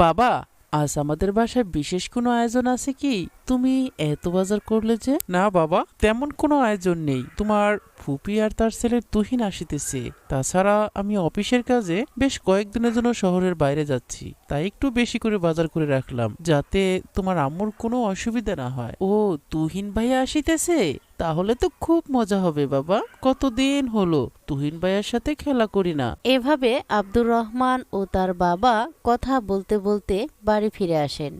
বাবা, আজ আমাদের বাসায় বিশেষ কোনো আয়োজন আছে কি? তুমি এত বাজার করলে যে? না বাবা, তেমন কোনো আয়োজন নেই। তোমার ফুপি আর তার ছেলের তুহিন আসিতেছে। তাছাড়া আমি অফিসের কাজে বেশ কয়েকদিনের জন্য শহরের বাইরে যাচ্ছি। তাই একটু বেশি করে বাজার করে রাখলাম যাতে তোমার আম্মুর কোনো অসুবিধা না হয়। ও তুহিন ভাইয়া আসিতেছে? তাহলে তো খুব মজা হবে বাবা। কতদিন হলো? তুহিন ভাইয়ের সাথে খেলা করি না। এভাবে আব্দুর রহমান ও তার বাবা কথা বলতে বলতে বাড়ি ফিরে আসেন।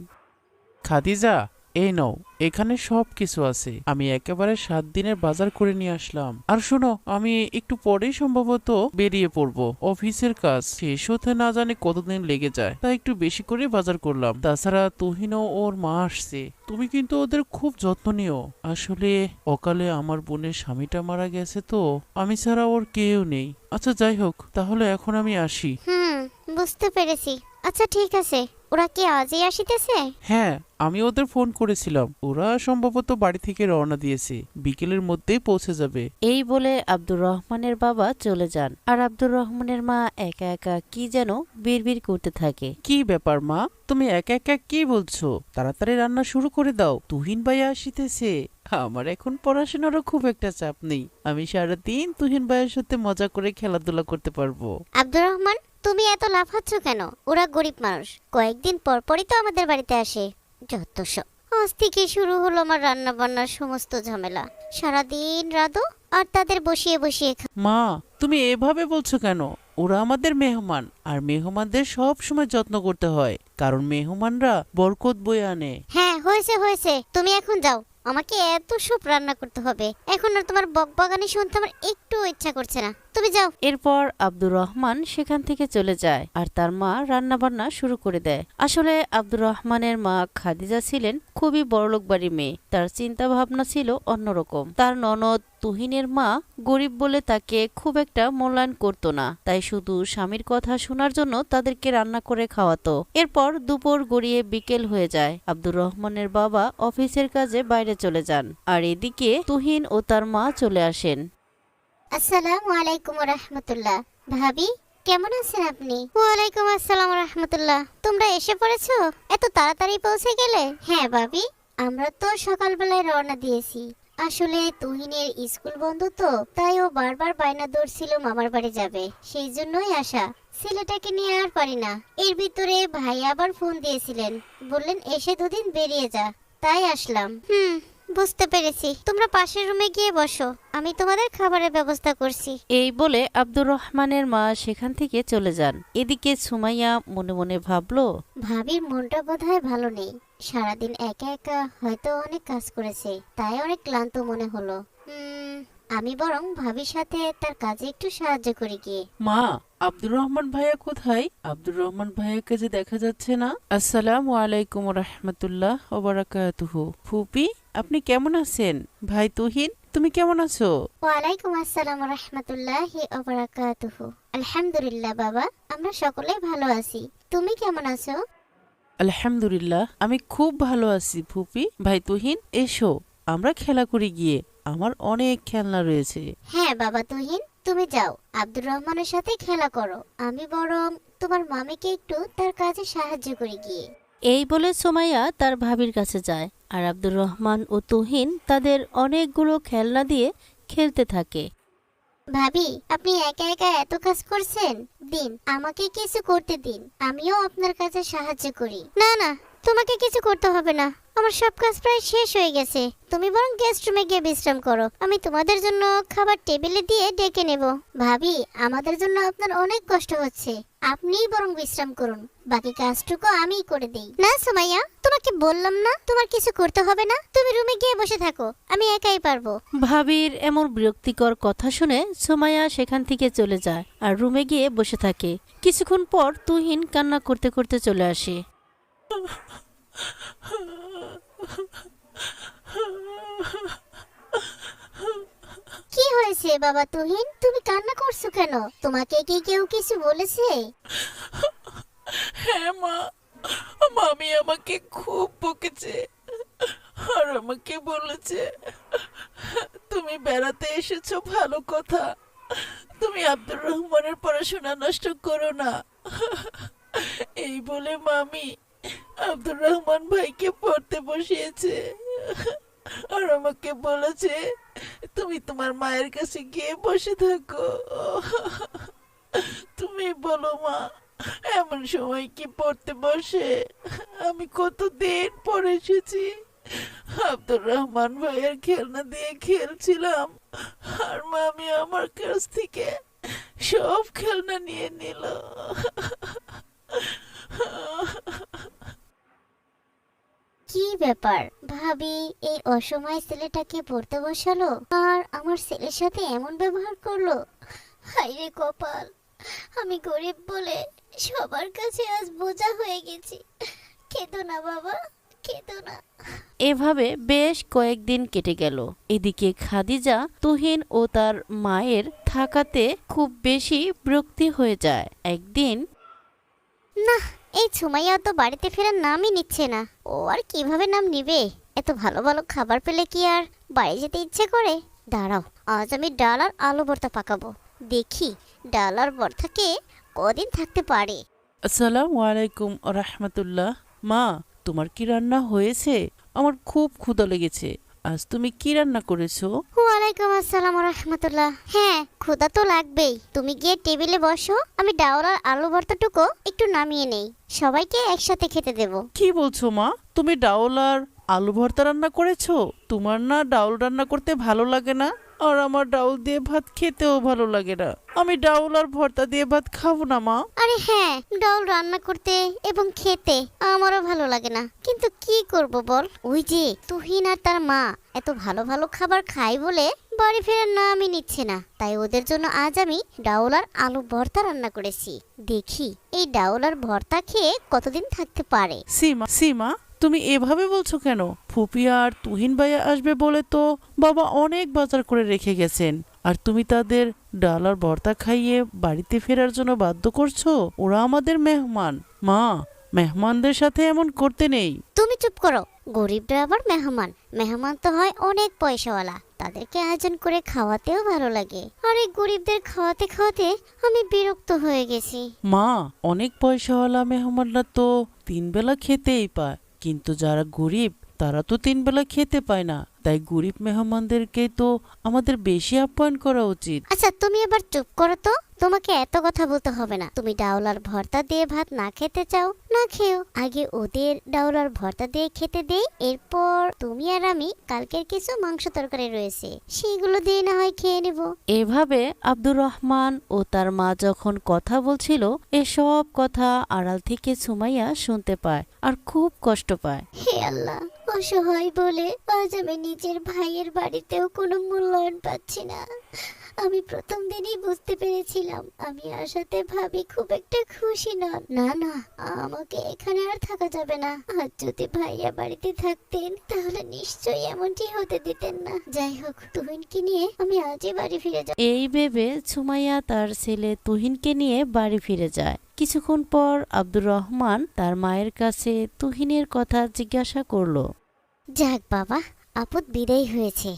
খাদিজা এই নাও, এখানে সব কিছু আছে। আমি একেবারে সাত দিনের বাজার করে নিয়ে আসলাম। আর শোনো, আমি একটু পরেই সম্ভবত বেরিয়ে পড়ব। অফিসের কাজ শেষ হতে না জানি কতদিন লেগে যায়, তাই একটু বেশি করে বাজার করলাম। তাছাড়া তুহিনও ওর মা আসছে। তুমি কিন্তু ওদের খুব যত্ন নিও। আসলে অকালে আমার বোনের স্বামীটা মারা গেছে তো, আমি ছাড়া ওর কেউ নেই। আচ্ছা যাই হোক, তাহলে এখন আমি আসি। হুম, বুঝতে পেরেছি। আচ্ছা ঠিক আছে। ওরা কি আজই আসিতেছে? হ্যাঁ আমি ওদের ফোন করেছিলাম। ওরা সম্ভবত বাড়ি থেকে রওনা দিয়েছে। বিকেলের মধ্যেই পৌঁছে যাবে। এই বলে আব্দুর রহমানের বাবা চলে যান। আর আব্দুর রহমানের মা একা একা কি যেন বিড়বিড় করতে থাকে। কি ব্যাপার মা? তুমি একা একা কি বলছো? তাড়াতাড়ি রান্না শুরু করে দাও। তুহিন ভাইয়া আসিতেছে। আমার এখন পড়াশোনারও খুব একটা চাপ নেই। আমি সারাদিন তুহিন ভাইয়ের সাথে মজা করে খেলাধুলা করতে পারব। আব্দুর রহমান তুমি এত লাফাচ্ছ কেন? ওরা গরিব মানুষ। কয়েকদিন পর পরই তো আমাদের বাড়িতে আসে। যত সব। আজ থেকে শুরু হলো আমার রান্না বান্নার সমস্ত ঝামেলা। সারাদিন রাধো আর তাদের বসিয়ে বসিয়ে খা মা তুমি এভাবে বলছো কেন? ওরা আমাদের মেহমান আর মেহমানদের সব সময় যত্ন করতে হয়। কারণ মেহমানরা বরকত বয়ে আনে। হ্যাঁ হয়েছে হয়েছে। তুমি এখন যাও। আমাকে এত সুপ রান্না করতে হবে। এখন আর তোমার বকবাগানি শুনতে আমার একটু ইচ্ছা করছে না। তুমি যাও। এরপর আব্দুর রহমান সেখান থেকে চলে যায় আর তার মা রান্নাবান্না শুরু করে দেয়। আসলে আব্দুর রহমানের মা খাদিজা ছিলেন খুবই বড়লোক বাড়ির মেয়ে। তার চিন্তা ভাবনা ছিল অন্যরকম। তার ননদ তুহিনের মা গরিব বলে তাকে খুব একটা মূল্যায়ন করতো না। তাই শুধু স্বামীর কথা শোনার জন্য তাদেরকে রান্না করে খাওয়াতো। এরপর দুপুর গড়িয়ে বিকেল হয়ে যায়। আব্দুর রহমানের বাবা অফিসের কাজে বাইরে চলে যান। আর এদিকে তুহিন ও তার মা চলে আসেন। আসসালামু আলাইকুম রহমতুল্লাহ ভাবি কেমন আছেন আপনি? ওয়ালাইকুম আসসালাম রহমতুল্লাহ তোমরা এসে পড়েছো? এত তাড়াতাড়ি পৌঁছে গেলে? হ্যাঁ ভাবি আমরা তো সকালবেলায় রওনা দিয়েছি। আসলে তুহিনের স্কুল বন্ধ তো তাই ও বারবার বায়না ধরছিল মামার বাড়ি যাবে। সেই জন্যই আসা। ছেলেটাকে নিয়ে আর পারি না। এর ভিতরে ভাই আবার ফোন দিয়েছিলেন। বললেন এসে দুদিন বেরিয়ে যা। তাই আসলাম। হুম। বুঝতে পেরেছি। তোমরা পাশের রুমে গিয়ে বসো। আমি তোমাদের খাবারের ব্যবস্থা করছি। এই বলে আব্দুর রহমানের মা সেখান থেকে চলে যান। এদিকে সুমাইয়া মনে মনে ভাবলো ভাবির মনটা বোধহয় ভালো নেই। সারাদিন একা একা হয়তো অনেক কাজ করেছে তাই অনেক ক্লান্ত মনে হলো। আমি বরং ভাবির সাথে তার কাজে একটু সাহায্য করি গিয়ে। মা আব্দুর রহমান ভাইয়া কোথায়? আব্দুর রহমান ভাইয়াকে যে দেখা যাচ্ছে না। আসসালামু আলাইকুম রহমতুল্লাহ ওবারাকাতুহু ফুপি? আপনি কেমন আছেন? ভাই তুহিন তুমি কেমন আছো? ওয়ালাইকুম আসসালাম রহমতুল্লাহি ওবারাকাতুহু। আলহামদুলিল্লাহ বাবা আমরা সকলেই ভালো আছি। তুমি কেমন আছো? আলহামদুলিল্লাহ আমি খুব ভালো আছি ফুপি। ভাই তুহিন এসো আমরা খেলা করি গিয়ে। আমার অনেক খেলনা রয়েছে। হ্যাঁ বাবা তুহিন তুমি যাও। আব্দুর রহমানের সাথে খেলা করো। আমি বরং তোমার মামিকে একটু তার কাজে সাহায্য করি গিয়ে। এই বলে সোমাইয়া তার ভাবির কাছে যায়। আর আব্দুর রহমান ও তুহিন তাদের অনেকগুলো খেলনা দিয়ে খেলতে থাকে। ভাবি, আপনি একা একা এত কাজ করছেন? দিন, আমাকে কিছু করতে দিন। আমিও আপনার কাছে সাহায্য করি। না না, তোমাকে কিছু করতে হবে না। আমার সব কাজ প্রায় শেষ হয়ে গেছে। তুমি বরং গেস্ট রুমে গিয়ে বিশ্রাম করো। আমি তোমাদের জন্য খাবার টেবিলে দিয়ে ডেকে নেব। ভাবি, আমাদের জন্য আপনার অনেক কষ্ট হচ্ছে। আপনিই বরং বিশ্রাম করুন। বাকি কাজটুকু আমিই করে দেই। না সুমাইয়া তোমাকে বললাম না তোমার কিছু করতে হবে না? তুমি রুমে গিয়ে বসে থাকো আমি একাই পারব। ভাবির এমন বিরক্তিকর কথা শুনে সোমাইয়া সেখান থেকে চলে যায় আর রুমে গিয়ে বসে থাকে। কিছুক্ষণ পর তুহিন কান্না করতে করতে চলে আসে। কি হয়েছে, বাবা তুহিন? তুমি কান্না করছ কেন? তোমাকে কি কেউ কিছু বলেছে? হ্যাঁ মা। মামি আমাকে খুব বকেছে আর আমাকে বলেছে, তুমি বেড়াতে এসেছ, ভালো কথা। তুমি আব্দুর রহমানের পড়াশোনা নষ্ট করো না। এই বলে মামি আব্দুর রহমান ভাইকে পড়তে বসিয়েছে। আর আমাকে বলেছে তুমি তোমার মায়ের কাছে গিয়ে বসে থাকো। তুমি বলো মা, এমন সময় কি পড়তে বসে? আমি কতদিন পরে এসেছি। আব্দুর রহমান ভাইয়ের খেলনা দিয়ে খেলছিলাম। আর মামি আমার কাছ থেকে সব খেলনা নিয়ে নিল। কি ব্যাপার? ভাবি এই অসময় ছেলেটাকে পড়তে বসালো? আর আমার ছেলের সাথে এমন ব্যবহার করল? হাইরে কপাল আমি গরিব বলে সবার কাছে আজ বোঝা হয়ে গেছি। খেতো না বাবা খেতো না। এভাবে বেশ কয়েকদিন কেটে গেল। এদিকে খাদিজা তুহিন ও তার মায়ের থাকাতে খুব বেশি বিরক্তি হয়ে যায়। একদিন না এই সুমাইয়া তো বাড়িতে ফেরার নামই নিচ্ছে না। ও আর কীভাবে নাম নিবে? এত ভালো ভালো খাবার পেলে কি আর বাড়ি যেতে ইচ্ছে করে? দাঁড়াও, আজ আমি ডাল আর আলু ভর্তা পাকাবো। দেখি ডাল আর ভর্তাকে কদিন থাকতে পারে। আসসালামু আলাইকুম রহমতুল্লাহ। মা, তোমার কি রান্না হয়েছে? আমার খুব ক্ষুধা লেগেছে। আজ তুমি কি রান্না করেছ? ওয়ালাইকুম আসসালাম রহমতুল্লাহ হ্যাঁ খোদা তো লাগবেই। তুমি গিয়ে টেবিলে বসো আমি ডাউল আর আলু ভর্তাটুকু একটু নামিয়ে নেই। সবাইকে একসাথে খেতে দেব। কি বলছো মা? তুমি ডাউল আর আলু ভর্তা রান্না করেছ? তোমার না ডাউল রান্না করতে ভালো লাগে না? আর আমার ডাউল দিয়ে ভাত খেতেও ভালো লাগে না। আমি ডাউল আর ভর্তা দিয়ে ভাত খাব না মা। আরে হ্যাঁ ডাউল রান্না করতে এবং খেতে আমারও ভালো লাগে না। কিন্তু কি করব বল? ওই যে তুহিন আর তার মা এত ভালো ভালো খাবার খাই বলে বাড়ি ফেরার নামই নিচ্ছে না। তাই ওদের জন্য আজ আমি ডাউল আর আলু ভর্তা রান্না করেছি। দেখি এই ডাউল আর ভর্তা খেয়ে কতদিন থাকতে পারে? সীমা সীমা তুমি এভাবে বলছো কেন? ফুপি আর তুহিন ভাইয়া আসবে বলে তো বাবা অনেক বাজার করে রেখে গেছেন। আর তুমি তাদের ডাল আর ভর্তা খাইয়ে বাড়িতে ফেরার জন্য বাধ্য করছ? ওরা আমাদের মেহমান। মা মেহমানদের সাথে এমন করতে নেই। তুমি চুপ করো। গরিবরা আবার মেহমান। মেহমান তো হয় অনেক পয়সাওয়ালা। তাদেরকে আয়োজন করে খাওয়াতেও ভালো লাগে। আর এই গরিবদের খাওয়াতে খাওয়াতে আমি বিরক্ত হয়ে গেছি। মা অনেক পয়সাওয়ালা মেহমানরা তো তিন বেলা খেতেই পায়। কিন্তু যারা গরিব তারা তো তিন বেলা খেতে পায় না। তাই গরিব মেহমানদেরকে তো আমাদের বেশি আপ্যায়ন করা উচিত। আচ্ছা তুমি এবার চুপ করো তো। তোমাকে এত কথা বলতে হবে না। তুমি ডাউলার ভর্তা দিয়ে ভাত না খেতে চাও না খেও। আগে ওদের ডাউলার ভর্তা দিয়ে খেতে দেই এরপর তুমি আর আমি কালকের কিছু মাংস তরকারি রয়েছে সেগুলো দিয়ে না হয় খেয়ে নেব। এভাবে আব্দুর রহমান ও তার মা যখন কথা বলছিল এসব কথা আড়াল থেকে সুমাইয়া শুনতে পায় আর খুব কষ্ট পায়। হে আল্লাহ অসহায় বলে আজ আমি নিজের ভাইয়ের বাড়িতেও কোনো মূল্যায়ন পাচ্ছি না। আমি প্রথম দিনই বুঝতে পেরেছিলাম আমি আসাতে ভাবি খুব একটা খুশি নন না না আমাকে এখানে আর থাকা যাবে না। আজ যদি ভাইয়া বাড়িতে থাকতেন তাহলে নিশ্চয়ই এমনটি হতে দিতেন না। যাই হোক তুহিনকে নিয়ে আমি আজই বাড়ি ফিরে যাব এই ভেবে সুমাইয়া তার ছেলে তুহিনকে নিয়ে বাড়ি ফিরে যায়। কিছুক্ষণ পর আব্দুর রহমান তার মায়ের কাছে তুহিনের কথা জিজ্ঞাসা করল যাক বাবা আপদ বিদায় হয়েছে।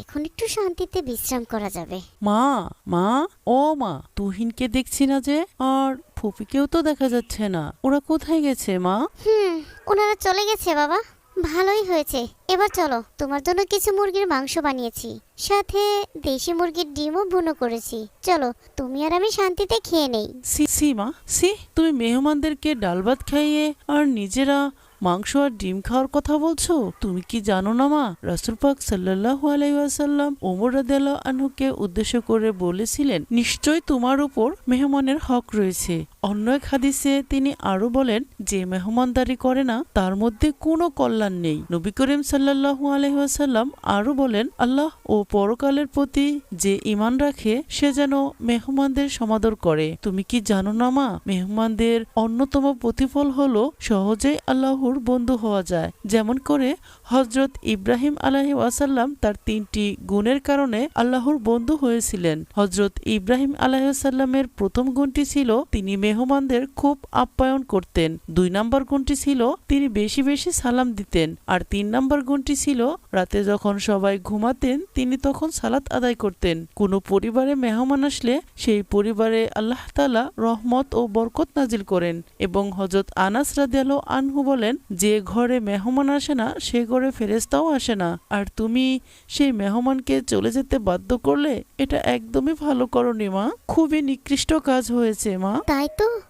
এখন একটু শান্তিতে বিশ্রাম করা যাবে। মা মা ও মা তুহিনকে দেখছি না যে আর ফুপিকেও তো দেখা যাচ্ছে না। ওরা কোথায় গেছে মা? হুম ওনারা চলে গেছে বাবা। ভালোই হয়েছে। এবার চলো তোমার জন্য কিছু মুরগির মাংস বানিয়েছি। সাথে দেশি মুরগির ডিমও বুনো করেছি। চলো তুমি আর আমি শান্তিতে খেয়ে নেই। সি সি মা সি তুমি মেহমানদেরকে ডাল ভাত খাইয়ে আর নিজেরা মাংস আর ডিম খাওয়ার কথা বলছো? তুমি কি জানো না মা? রাসুল পাক সাল্লাহ আলাইসাল্লাম ওমর আনহুকে উদ্দেশ্য করে বলেছিলেন নিশ্চয় তোমার উপর মেহমানের হক রয়েছে। অন্য এক হাদিসে তিনি আরও বলেন, যে মেহমানদারি করে না, তার মধ্যে কোনো কল্যাণ নেই। নবী করিম সাল্লাহু আলহাসাল্লাম আরও বলেন, আল্লাহ ও পরকালের প্রতি যে ইমান রাখে, সে যেন মেহমানদের সমাদর করে। তুমি কি জানো না মা? মেহমানদের অন্যতম প্রতিফল হলো সহজেই আল্লাহর আল্লাহর বন্ধু হওয়া যায়। যেমন করে হজরত ইব্রাহিম আলাহি ওয়াসাল্লাম তার তিনটি গুণের কারণে আল্লাহর বন্ধু হয়েছিলেন। হজরত ইব্রাহিম আলাহিসাল্লামের প্রথম গুণটি ছিল তিনি মেহমানদের খুব আপ্যায়ন করতেন। দুই নম্বর গুণটি ছিল তিনি বেশি বেশি সালাম দিতেন। আর তিন নম্বর গুণটি ছিল রাতে যখন সবাই ঘুমাতেন, তিনি তখন সালাত আদায় করতেন। কোনো পরিবারে মেহমান আসলে সেই পরিবারে আল্লাহ তালা রহমত ও বরকত নাজিল করেন। এবং হজরত আনাস রাদিয়াল আনহু বলেন যে ঘরে মেহমান আসে না সে ঘরে ফেরেস্তাও আসে না। আর তুমি সেই মেহমানকে চলে যেতে বাধ্য করলে এটা একদমই ভালো করনি মা। খুবই নিকৃষ্ট কাজ হয়েছে মা। তাই তো?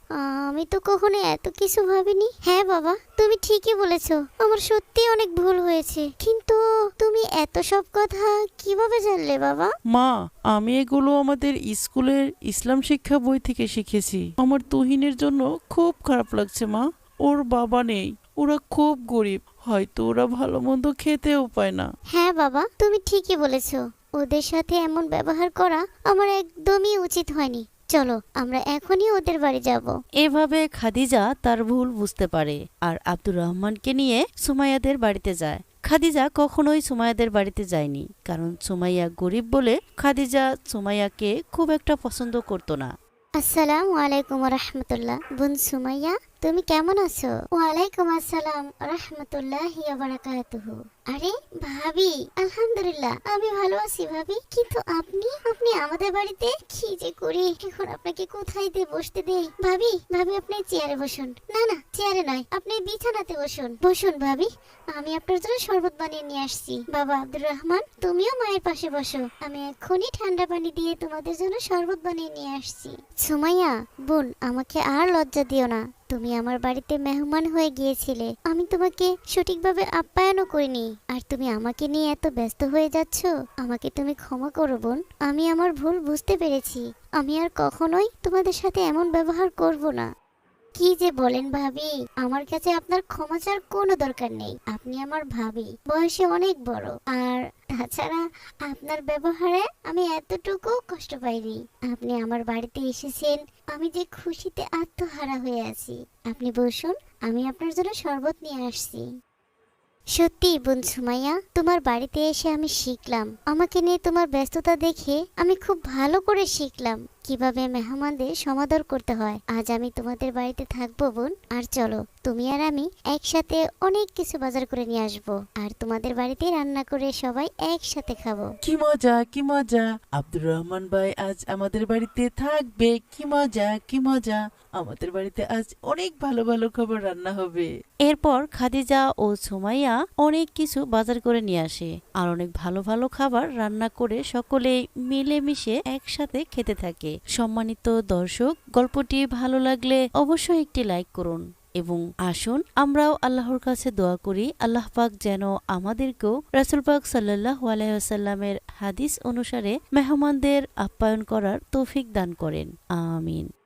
আমি তো কখনো এত কিছু ভাবিনি। হ্যাঁ বাবা তুমি ঠিকই বলেছ। আমার সত্যি অনেক ভুল হয়েছে। কিন্তু তুমি এত সব কথা কীভাবে জানলে বাবা? মা আমি এগুলো আমাদের স্কুলের ইসলাম শিক্ষা বই থেকে শিখেছি। আমার তুহিনের জন্য খুব খারাপ লাগছে মা। ওর বাবা নেই। ওরা খুব গরিব হয়তো ওরা ভালো মন্দ খেতেও পায় না। হ্যাঁ বাবা তুমি ঠিকই বলেছ। ওদের সাথে এমন ব্যবহার করা আমার একদমই উচিত হয়নি। চলো আমরা এখনই ওদের বাড়ি যাব। এভাবে খাদিজা তার ভুল বুঝতে পারে আর আব্দুর রহমানকে নিয়ে সুমাইয়াদের বাড়িতে যায়। খাদিজা কখনোই সুমাইয়াদের বাড়িতে যায়নি কারণ সুমাইয়া গরিব বলে খাদিজা সুমাইয়াকে খুব একটা পছন্দ করতো না। আসসালামু আলাইকুম রহমতুল্লাহ। বোন সুমাইয়া তুমি কেমন আছো? ওয়ালাইকুম আসসালাম, রহমতুল্লাহ বারাকাতুহু। আরে, ভাবি, আলহামদুলিল্লাহ, আমি ভালো আছি ভাবি। কিন্তু আপনি আপনি আমাদের বাড়িতে? কি যে করি? এখন আপনাকে কোথায় দিয়ে বসতে দেই? ভাবি ভাবি, আপনি চেয়ারে বসুন। না না, চেয়ারে নয়, আপনি বিছানাতে বসুন। বসুন, ভাবি, আমি আপনার জন্য শরবত বানিয়ে নিয়ে আসছি। বাবা আব্দুর রহমান, তুমিও মায়ের পাশে বসো। আমি এক্ষুনি ঠান্ডা পানি দিয়ে তোমাদের জন্য শরবত বানিয়ে নিয়ে আসছি। সুমাইয়া, বোন, আমাকে আর লজ্জা দিও না। তুমি আমার বাড়িতে মেহমান হয়ে গিয়েছিলে। আমি তোমাকে সঠিকভাবে আপ্যায়নও করিনি। আর তুমি আমাকে নিয়ে এত ব্যস্ত হয়ে যাচ্ছ, আমাকে তুমি ক্ষমা করো বোন। আমি আমার ভুল বুঝতে পেরেছি। আমি আর কখনোই তোমাদের সাথে এমন ব্যবহার করব না। কি যে বলেন ভাবি, আমার কাছে আপনার ক্ষমা চাওয়ার কোনো দরকার নেই। আপনি আমার ভাবি, বয়সে অনেক বড়। আর তাছাড়া আপনার ব্যবহারে আমি এতটুকু কষ্ট পাইনি। আপনি আমার বাড়িতে এসেছেন, আমি যে খুশিতে আত্মহারা হয়ে আছি। আপনি বসুন, আমি আপনার জন্য শরবত নিয়ে আসছি। সত্যি বোন সুমাইয়া তোমার বাড়িতে এসে আমি শিখলাম। আমাকে নিয়ে তোমার ব্যস্ততা দেখে আমি খুব ভালো করে শিখলাম। কীভাবে মেহমানদের সমাদর করতে হয়? আজ আমি তোমাদের বাড়িতে থাকব বোন। আর চলো তুমি আর আমি একসাথে অনেক কিছু বাজার করে নিয়ে আসব। আর তোমাদের বাড়িতে রান্না করে সবাই একসাথে খাব। কি মজা কি মজা। আব্দুর রহমান ভাই আজ আমাদের বাড়িতে থাকবে। কি মজা কি মজা। আমাদের বাড়িতে আজ অনেক ভালো ভালো খাবার রান্না হবে। এরপর খাদিজা ও সুমাইয়া অনেক কিছু বাজার করে নিয়ে আসে আর অনেক ভালো ভালো খাবার রান্না করে সকলেই মিলেমিশে একসাথে খেতে থাকে সম্মানিত দর্শক, গল্পটি ভালো লাগলে অবশ্যই একটি লাইক করুন এবং আসুন, আমরাও আল্লাহর কাছে দোয়া করি। আল্লাহ পাক যেন আমাদেরকেও রাসুল পাক সাল্লাহ আলাইসাল্লামের হাদিস অনুসারে মেহমানদের আপ্যায়ন করার তৌফিক দান করেন। আমিন।